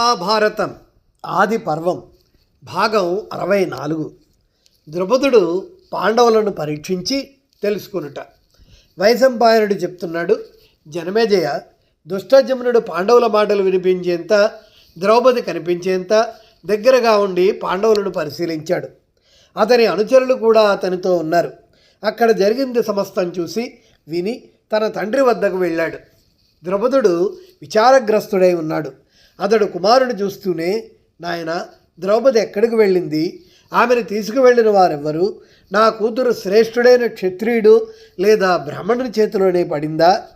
మహాభారతం ఆది పర్వం భాగం అరవై నాలుగు ద్రుపదుడు పాండవులను పరీక్షించి తెలుసుకునుట. వైశంపాయనుడు చెప్తున్నాడు జనమేజయ దుష్టజమునుడు పాండవుల మాటలు వినిపించేంత ద్రౌపది కనిపించేంత దగ్గరగా ఉండి పాండవులను పరిశీలించాడు. అతని అనుచరులు కూడా అతనితో ఉన్నారు. అక్కడ జరిగింది సమస్తం చూసి విని తన తండ్రి వద్దకు వెళ్ళాడు. ద్రుపదుడు విచారగ్రస్తుడై ఉన్నాడు. అతడు కుమారుని చూస్తూనే నాయన ద్రౌపది ఎక్కడికి వెళ్ళింది? ఆమెను తీసుకువెళ్ళిన వారెవ్వరు? నా కూతురు శ్రేష్ఠుడైన క్షత్రియుడు లేదా బ్రాహ్మణుని చేతిలోనే పడిందా?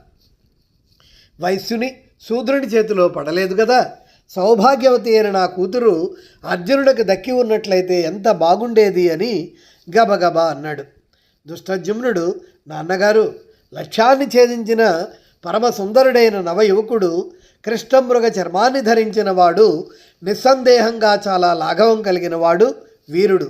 వైశ్యుని శూద్రుని చేతిలో పడలేదు కదా? సౌభాగ్యవతి అయిన నా కూతురు అర్జునుడికి దక్కి ఉన్నట్లయితే ఎంత బాగుండేది? అని గబగబా అన్నాడు. దుష్టజుమ్నుడు నాన్నగారు లక్ష్యాన్ని ఛేదించిన పరమసుందరుడైన నవయువకుడు కృష్ణమృగ చర్మాన్ని ధరించిన వాడు నిస్సందేహంగా చాలా లాఘవం కలిగిన వాడు వీరుడు.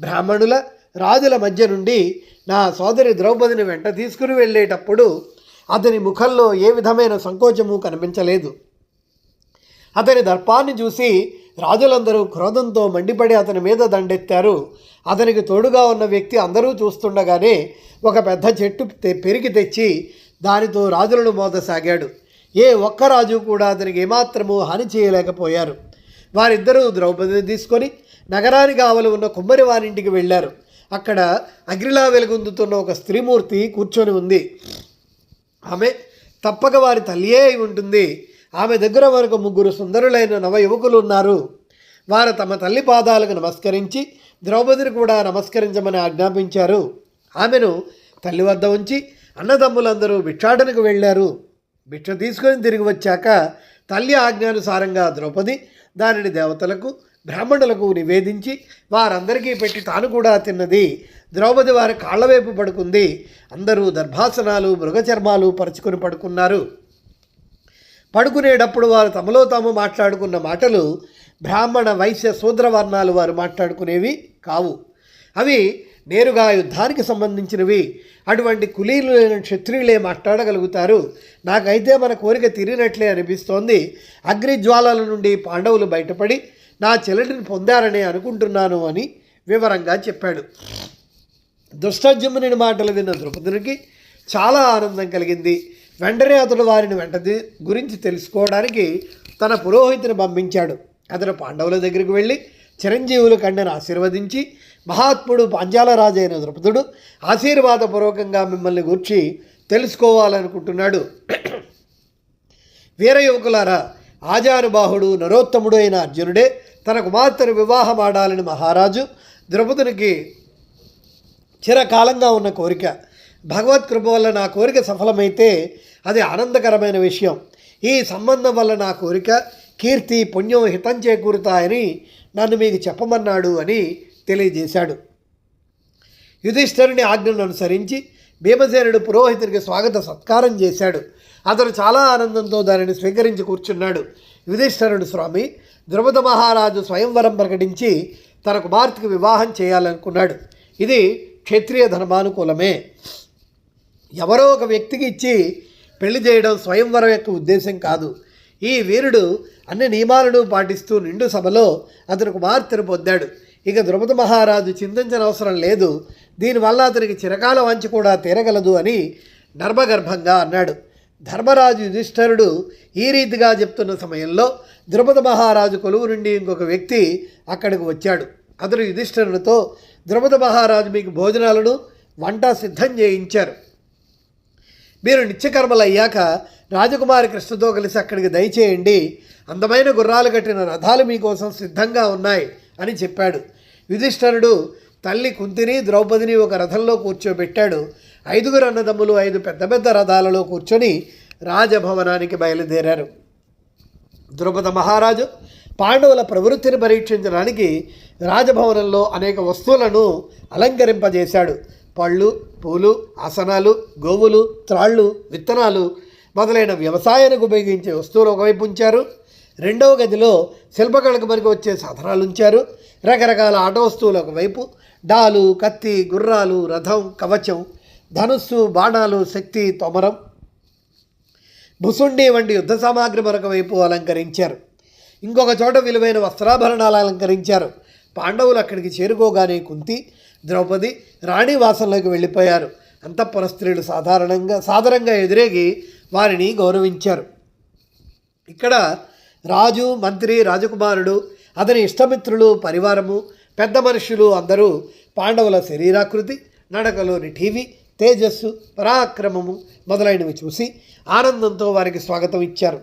బ్రాహ్మణుల రాజుల మధ్య నుండి నా సోదరి ద్రౌపదిని వెంట తీసుకుని వెళ్ళేటప్పుడు అతని ముఖంలో ఏ విధమైన సంకోచము కనిపించలేదు. అతని దర్పాన్ని చూసి రాజులందరూ క్రోధంతో మండిపడి అతని మీద దండెత్తారు. అతనికి తోడుగా ఉన్న వ్యక్తి అందరూ చూస్తుండగానే ఒక పెద్ద చెట్టు పెరిగి తెచ్చి దానితో రాజులను మోదసాగాడు. ఏ ఒక్క రాజు కూడా అతనికి ఏమాత్రము హాని చేయలేకపోయారు. వారిద్దరూ ద్రౌపదిని తీసుకొని నగరానికి ఆవలు ఉన్న కుమ్మరి వారింటికి వెళ్ళారు. అక్కడ అగ్రిలా వెలుగొందుతున్న ఒక స్త్రీమూర్తి కూర్చొని ఉంది. ఆమె తప్పక వారి తల్లియే అయి ఉంటుంది. ఆమె దగ్గర వరకు ముగ్గురు సుందరులైన నవ యువకులు ఉన్నారు. వారు తమ తల్లి పాదాలకు నమస్కరించి ద్రౌపదిని కూడా నమస్కరించమని ఆజ్ఞాపించారు. ఆమెను తల్లి వద్ద ఉంచి అన్నదమ్ములందరూ భిక్షాటనకు వెళ్ళారు. భిక్ష తీసుకొని తిరిగి వచ్చాక తల్లి ఆజ్ఞానుసారంగా ద్రౌపది దానిని దేవతలకు బ్రాహ్మణులకు నివేదించి వారందరికీ పెట్టి తాను కూడా తిన్నది. ద్రౌపది వారి కాళ్ళవైపు పడుకుంది. అందరూ దర్భాసనాలు మృగచర్మాలు పరుచుకొని పడుకున్నారు. పడుకునేటప్పుడు వారు తమలో తాము మాట్లాడుకున్న మాటలు బ్రాహ్మణ వైశ్య శూద్ర వర్ణాలు వారు మాట్లాడుకునేవి కావు. అవి నేరుగా యుద్ధానికి సంబంధించినవి. అటువంటి కులీలు లేని క్షత్రియులే మాట్లాడగలుగుతారు. నాకైతే మన కోరిక తీరినట్లే అనిపిస్తోంది. అగ్నిజ్వాలల నుండి పాండవులు బయటపడి నా చెల్లటిని పొందారని అనుకుంటున్నాను అని వివరంగా చెప్పాడు. దుష్టజముని మాటలు విన్న ద్రౌపదునికి చాలా ఆనందం కలిగింది. వెంటనే అతడు వారిని వెంటది గురించి తెలుసుకోవడానికి తన పురోహితుని పంపించాడు. అతడు పాండవుల దగ్గరికి వెళ్ళి చిరంజీవుల కండను ఆశీర్వదించి మహాత్ముడు పాంచాలరాజు అయిన ద్రుపదుడు ఆశీర్వాదపూర్వకంగా మిమ్మల్ని గూర్చి తెలుసుకోవాలనుకుంటున్నాడు. వీర యువకులారా ఆజానుబాహుడు నరోత్తముడు అయిన అర్జునుడే తన కుమార్తెను వివాహం ఆడాలని మహారాజు ద్రౌపదునికి చిరకాలంగా ఉన్న కోరిక. భగవత్ కృప వల్ల నా కోరిక సఫలమైతే అది ఆనందకరమైన విషయం. ఈ సంబంధం వల్ల నా కోరిక కీర్తి పుణ్యం హితం చేకూరుతాయని నన్ను మీకు చెప్పమన్నాడు అని తెలియజేశాడు. యుధిష్ఠరుని ఆజ్ఞను అనుసరించి భీమసేనుడు పురోహితుడికి స్వాగత సత్కారం చేశాడు. అతను చాలా ఆనందంతో దానిని స్వీకరించి కూర్చున్నాడు. యుధిష్ఠరుడు స్వామి ద్రుపద మహారాజు స్వయంవరం ప్రకటించి తన కుమార్తెకు వివాహం చేయాలనుకున్నాడు. ఇది క్షత్రియ ధర్మానుకూలమే. ఎవరో ఒక వ్యక్తికి ఇచ్చి పెళ్ళి చేయడం స్వయంవరం యొక్క ఉద్దేశం కాదు. ఈ వీరుడు అన్ని నియమాలను పాటిస్తూ నిండు సభలో అతను కుమార్తెను పొందాడు. ఇక ద్రుపద మహారాజు చింతించనవసరం లేదు. దీనివల్ల అతనికి చిరకాల వంచి కూడా తీరగలదు అని నర్మగర్భంగా అన్నాడు. ధర్మరాజు యుధిష్ఠరుడు ఈ రీతిగా చెప్తున్న సమయంలో ద్రుపద మహారాజు కొలువు నుండి ఇంకొక వ్యక్తి అక్కడికి వచ్చాడు. అతడు యుధిష్ఠరునితో ద్రుపద మహారాజు మీకు భోజనాలను వంట సిద్ధం చేయించారు. మీరు నిత్యకర్మలు అయ్యాక రాజకుమారి కృష్ణతో కలిసి అక్కడికి దయచేయండి. అందమైన గుర్రాలు కట్టిన రథాలు మీకోసం సిద్ధంగా ఉన్నాయి అని చెప్పాడు. యుధిష్ఠరుడు తల్లి కుంతిని ద్రౌపదిని ఒక రథంలో కూర్చోబెట్టాడు. ఐదుగురు అన్నదమ్ములు ఐదు పెద్ద పెద్ద రథాలలో కూర్చొని రాజభవనానికి బయలుదేరారు. ద్రుపద మహారాజు పాండవుల ప్రవృత్తిని పరీక్షించడానికి రాజభవనంలో అనేక వస్తువులను అలంకరింపజేశాడు. పళ్ళు పూలు ఆసనాలు గోవులు త్రాళ్ళు విత్తనాలు మొదలైన వ్యవసాయానికి ఉపయోగించే వస్తువులు ఒకవైపు ఉంచారు. రెండవ గదిలో శిల్పకళకు మనకు వచ్చే సాధనాలు ఉంచారు. రకరకాల ఆట వస్తువులు ఒకవైపు డాలు కత్తి గుర్రాలు రథం కవచం ధనుస్సు బాణాలు శక్తి తొమరం. భుసుండి వంటి యుద్ధ సామాగ్రి మరొక వైపు అలంకరించారు. ఇంకొక చోట విలువైన వస్త్రాభరణాలు అలంకరించారు. పాండవులు అక్కడికి చేరుకోగానే కుంతి ద్రౌపది రాణివాసంలోకి వెళ్ళిపోయారు. అంతఃపుర స్త్రీలు సాధారణంగా సాధారణంగా ఎదురేగి వారిని గౌరవించారు. ఇక్కడ రాజు మంత్రి రాజకుమారుడు అతని ఇష్టమిత్రులు పరివారము పెద్ద మనుషులు అందరూ పాండవుల శరీరాకృతి నడకలోని టీవీ తేజస్సు పరాక్రమము మొదలైనవి చూసి ఆనందంతో వారికి స్వాగతం ఇచ్చారు.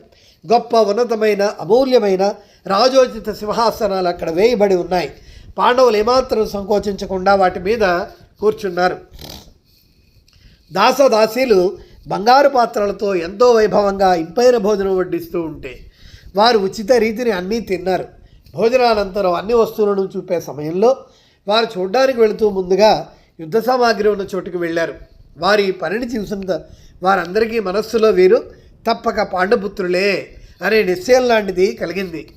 గొప్ప ఉన్నతమైన అమూల్యమైన రాజోచిత సింహాసనాలు అక్కడ వేయబడి ఉన్నాయి. పాండవులు ఏమాత్రం సంకోచించకుండా వాటి మీద కూర్చున్నారు. దాసదాసీలు బంగారు పాత్రలతో ఎంతో వైభవంగా ఇంపైన భోజనం వడ్డిస్తూ ఉంటే వారు ఉచిత రీతిని అన్నీ తిన్నారు. భోజనానంతరం అన్ని వస్తువులను చూపే సమయంలో వారు చూడడానికి వెళుతూ ముందుగా యుద్ధ సామాగ్రి ఉన్న చోటుకు వెళ్ళారు. వారి ఈ పనిని చూసిన వారందరికీ మనస్సులో వీరు తప్పక పాండపుత్రులే అనే నిశ్చయం లాంటిది కలిగింది.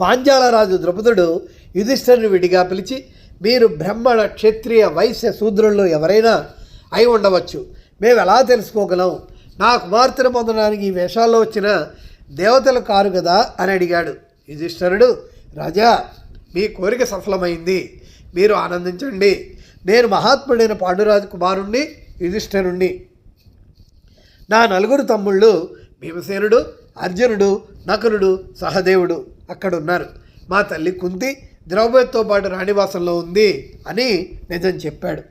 పాంచాలరాజు ద్రుపదుడు యుధిష్ఠరుని విడిగా పిలిచి మీరు బ్రహ్మణ క్షత్రియ వైశ్య శూద్రుల్లో ఎవరైనా అయి ఉండవచ్చు. మేము ఎలా తెలుసుకోగలం? నా కుమార్తెను పొందడానికి ఈ వేషాల్లో వచ్చిన దేవతలు కారు కదా అని అడిగాడు. యుధిష్ఠరుడు రాజా మీ కోరిక సఫలమైంది. మీరు ఆనందించండి. నేను మహాత్ముడైన పాండురాజు కుమారుణ్ణి యుధిష్ఠరుణ్ణి. నా నలుగురు తమ్ముళ్ళు భీమసేనుడు అర్జునుడు నకులుడు సహదేవుడు అక్కడున్నారు. మా తల్లి కుంతి ద్రౌపదితో పాటు రాణివాసంలో ఉంది అని నిజం చెప్పాడు.